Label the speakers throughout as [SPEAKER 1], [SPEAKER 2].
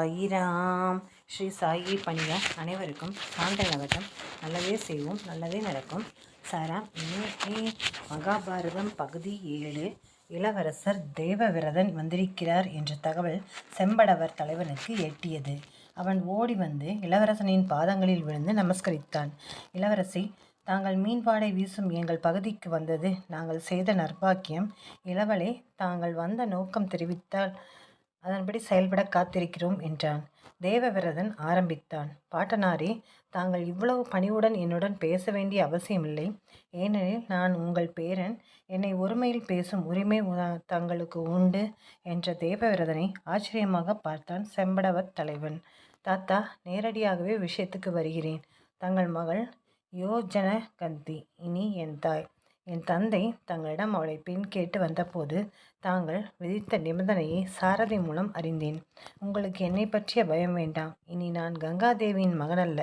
[SPEAKER 1] சாயிராம். ஸ்ரீ சாயி பணியா அனைவருக்கும் சாந்தனவட்டம் நல்லதே செய்வோம் நல்லதே நடக்கும். சாராம் இன்னைக்கு மகாபாரதம் பகுதி ஏழு. இளவரசர் தேவவிரதன் வந்திருக்கிறார் என்ற தகவல் செம்படவர் தலைவனுக்கு எட்டியது. அவன் ஓடி வந்து இளவரசனின் பாதங்களில் விழுந்து நமஸ்கரித்தான். இளவரசி தாங்கள் மீன்பாடை வீசும் எங்கள் பகுதிக்கு வந்தது. நாங்கள் செய்த நற்பாக்கியம். இளவலே தாங்கள் வந்த நோக்கம் தெரிவித்தால் அதன்படி செயல்பட காத்திருக்கிறோம் என்றான். தேவவிரதன் ஆரம்பித்தான். பாட்டனாரே தாங்கள் இவ்வளவு பணிவுடன் என்னுடன் பேச வேண்டிய அவசியமில்லை. ஏனெனில் நான் உங்கள் பேரன். என்னை ஒருமையில் பேசும் உரிமை தங்களுக்கு உண்டு என்ற தேவவிரதனை ஆச்சரியமாக பார்த்தான் செம்படவத் தலைவன். தாத்தா நேரடியாகவே விஷயத்துக்கு வருகிறேன். தங்கள் மகள் யோஜனகந்தி இனி என் தாய். என் தந்தை தங்களிடம் அவளை பின் கேட்டு வந்தபோது தாங்கள் விதித்த நிபந்தனையை சாரதி மூலம் அறிந்தேன். உங்களுக்கு என்னை பற்றிய பயம் வேண்டாம். இனி நான் கங்காதேவியின் மகன் அல்ல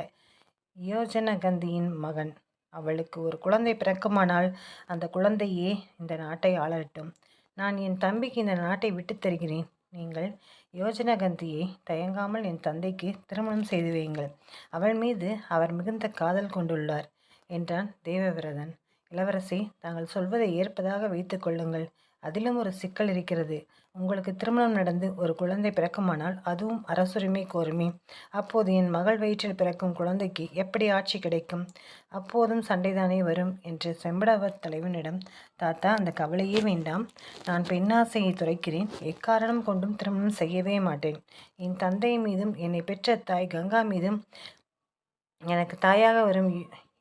[SPEAKER 1] யோஜனகந்தியின் மகன். அவளுக்கு ஒரு குழந்தை பிறக்குமானால் அந்த குழந்தையே இந்த நாட்டை ஆளட்டும். நான் என் தம்பிக்கு இந்த நாட்டை விட்டு தருகிறேன். நீங்கள் யோஜனகந்தியை தயங்காமல் என் தந்தைக்கு திருமணம் செய்து வையுங்கள். அவள் மீது அவர் மிகுந்த காதல் கொண்டுள்ளார் என்றான் தேவவிரதன். இளவரசி தாங்கள் சொல்வதை ஏற்பதாக வைத்துக் கொள்ளுங்கள். அதிலும் ஒரு சிக்கல் இருக்கிறது. உங்களுக்கு திருமணம் நடந்து ஒரு குழந்தை பிறக்குமானால் அதுவும் அரசுரிமை கோருமே. அப்போது என் மகள் வயிற்றில் பிறக்கும் குழந்தைக்கு எப்படி ஆட்சி கிடைக்கும்? அப்போதும் சண்டைதானே வரும் என்று செம்படாவர் தலைவனிடம் தாத்தா அந்த கவலையே வேண்டாம். நான் பெண்ணாசையை துறைக்கிறேன். எக்காரணம் கொண்டும் திருமணம் செய்யவே மாட்டேன். என் தந்தை மீதும் என்னை பெற்ற தாய் கங்கா மீதும் எனக்கு தாயாக வரும்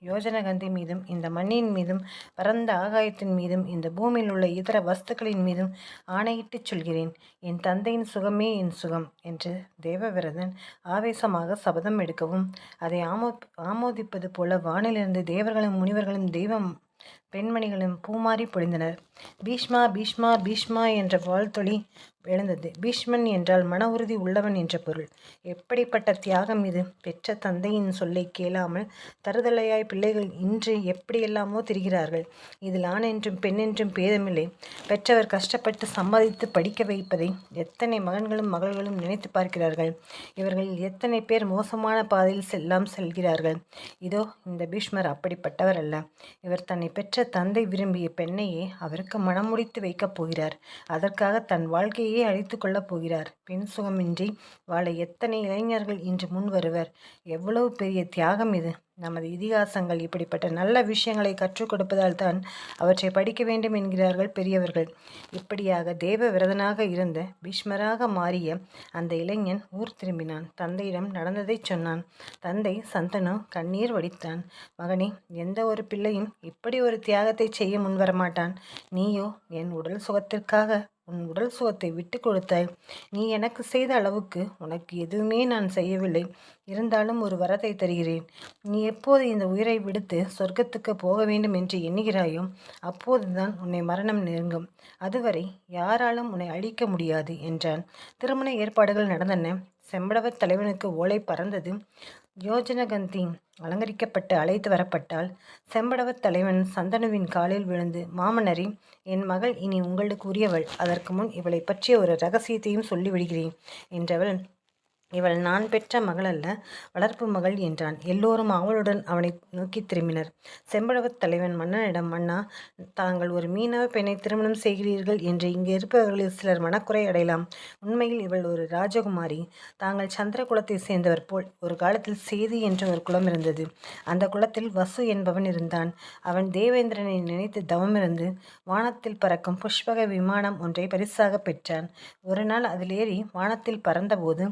[SPEAKER 1] யோஜனகந்தி மீதும் இந்த மண்ணின் மீதும் பரந்த ஆகாயத்தின் மீதும் இந்த பூமியில் உள்ள இதர வஸ்துக்களின் மீதும் ஆணையிட்டுச் சொல்கிறேன். என் தந்தையின் சுகமே என் சுகம் என்று தேவவிரதன் ஆவேசமாக சபதம் எடுக்கவும் அதை ஆமோ ஆமோதிப்பது போல வானிலிருந்து தேவர்களும் முனிவர்களும் தெய்வம் பெண்மணிகளும் பூமாறி பொழிந்தனர். பீஷ்மா பீஷ்மா பீஷ்மா என்ற வாழ்த்தொளி எழுந்தது. பீஷ்மன் என்றால் மன உறுதி உள்ளவன் என்ற பொருள். எப்படிப்பட்ட தியாகம் இது? பெற்ற தந்தையின் சொல்லை கேளாமல் தருதலையாய் பிள்ளைகள் இன்று எப்படியெல்லாமோ திரிகிறார்கள். இதில் ஆண் என்றும் பெண் என்றும் பேதமில்லை. பெற்றவர் கஷ்டப்பட்டு சம்பாதித்து படிக்க வைப்பதை எத்தனை மகன்களும் மகள்களும் நினைத்து பார்க்கிறார்கள். இவர்களில் எத்தனை பேர் மோசமான பாதையில் செல்லாம் செல்கிறார்கள். இதோ இந்த பீஷ்மர் அப்படிப்பட்டவர் அல்ல. இவர் தன்னை பெற்ற தந்தை விரும்பிய பெண்ணையே அவருக்கு மனம் முடித்து வைக்கப் போகிறார். அதற்காக தன் வாழ்க்கையை அழித்து கொள்ளப் போகிறார். பெண் சுகமின்றி வாழ எத்தனை இளைஞர்கள் இன்று முன் வருவர்? எவ்வளவு பெரிய தியாகம் இது. நமது இதிகாசங்கள் இப்படிப்பட்ட நல்ல விஷயங்களை கற்றுக் கொடுப்பதால் தான் அவற்றை படிக்க வேண்டும் என்கிறார்கள் பெரியவர்கள். இப்படியாக தேவ விரதனாக இருந்த பீஷ்மராக மாறிய அந்த இளைஞன் ஊர் திரும்பினான். தந்தையிடம் நடந்ததைச் சொன்னான். தந்தை சந்தனு கண்ணீர் வடித்தான். மகனே எந்த ஒரு பிள்ளையும் இப்படி ஒரு தியாகத்தை செய்ய முன்வரமாட்டான். நீயோ என் உடல் சுகத்திற்காக உன் உடல் சுகத்தை விட்டு கொடுத்தாய். நீ எனக்கு செய்த அளவுக்கு உனக்கு எதுவுமே நான் செய்யவில்லை. இருந்தாலும் ஒரு வரத்தை தருகிறேன். நீ எப்போது இந்த உயிரை விடுத்து சொர்க்கத்துக்கு போக வேண்டும் என்று எண்ணுகிறாயோ அப்போதுதான் உன்னை மரணம் நெருங்கும். அதுவரை யாராலும் உன்னை அழிக்க முடியாது என்றான். திருமண ஏற்பாடுகள் நடந்தன. செம்படவர் தலைவனுக்கு ஓலை பறந்தது. யோஜனகந்தி அலங்கரிக்கப்பட்டு அழைத்து வரப்பட்டால் செம்படவத் தலைவன் சந்தனுவின் காலில் விழுந்து மாமனரி என் மகள் இனி உங்களுக்கு உரியவள் அதற்கு முன் இவளை பற்றிய ஒரு ரகசியத்தையும் சொல்லிவிடுகிறேன் என்றவள் இவள் நான் பெற்ற மகள் அல்ல வளர்ப்பு மகள் என்றான். எல்லோரும் அவளுடன் அவனை நோக்கி திரும்பினர். செம்பழவத் தலைவன் மன்னனிடம் மன்னா தாங்கள் ஒரு மீனவ பெண்ணை திருமணம் செய்கிறீர்கள் என்று இங்கு இருப்பவர்களில் சிலர் மனக்குறை அடையலாம். உண்மையில் இவள் ஒரு ராஜகுமாரி. தாங்கள் சந்திர குலத்தை சேர்ந்தவர் போல் ஒரு காலத்தில் சேதி என்ற ஒரு குலம் இருந்தது. அந்த குலத்தில் வசு என்பவன் இருந்தான். அவன் தேவேந்திரனை நினைத்து தவமிருந்து வானத்தில் பறக்கும் புஷ்பக விமானம் ஒன்றை பரிசாக பெற்றான். ஒரு நாள் அதில் ஏறி வானத்தில் பறந்தபோது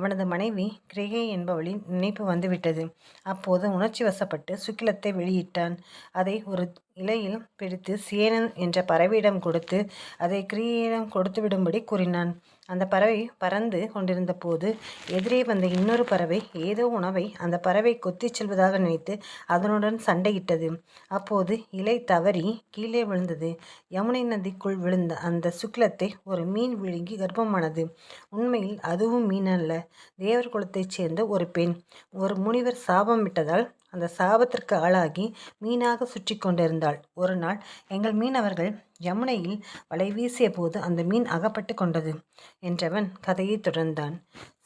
[SPEAKER 1] அவனது மனைவி கிரேகே என்பவளின் நினைப்பு வந்துவிட்டது. அப்போது உணர்ச்சி வசப்பட்டு சுக்கிலத்தை வெளியிட்டான். அதை ஒரு இலையில் பிடித்து சேனன் என்ற பறவையிடம் கொடுத்து அதை கிரியையிடம் கொடுத்து விடும்படி கூறினான். அந்த பறவை பறந்து கொண்டிருந்த போது எதிரே வந்த இன்னொரு பறவை ஏதோ உணவை அந்த பறவை கொத்திச் செல்வதாக நினைத்து அதனுடன் சண்டையிட்டது. அப்போது இலை தவறி கீழே விழுந்தது. யமுனை நதிக்குள் விழுந்த அந்த சுக்கிலத்தை ஒரு மீன் விழுங்கி கர்ப்பமானது. உண்மையில் அதுவும் மீன் அல்ல தேவர் குலத்தைச் சேர்ந்த ஒரு பெண். ஒரு முனிவர் சாபம் விட்டதால் அந்த சாபத்திற்கு ஆளாகி மீனாக சுற்றி கொண்டிருந்தாள். ஒரு நாள் எங்கள் மீனவர்கள் யமுனையில் வலை வீசிய போது அந்த மீன் அகப்பட்டு கொண்டது என்றவன் கதையை தொடர்ந்தான்.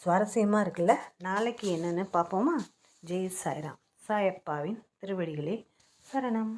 [SPEAKER 1] சுவாரஸ்யமாக இருக்குல்ல? நாளைக்கு என்னென்னு பார்ப்போமா? ஜெய் சாய்ராம் சாயப்பாவின் திருவடிகளே சரணம்.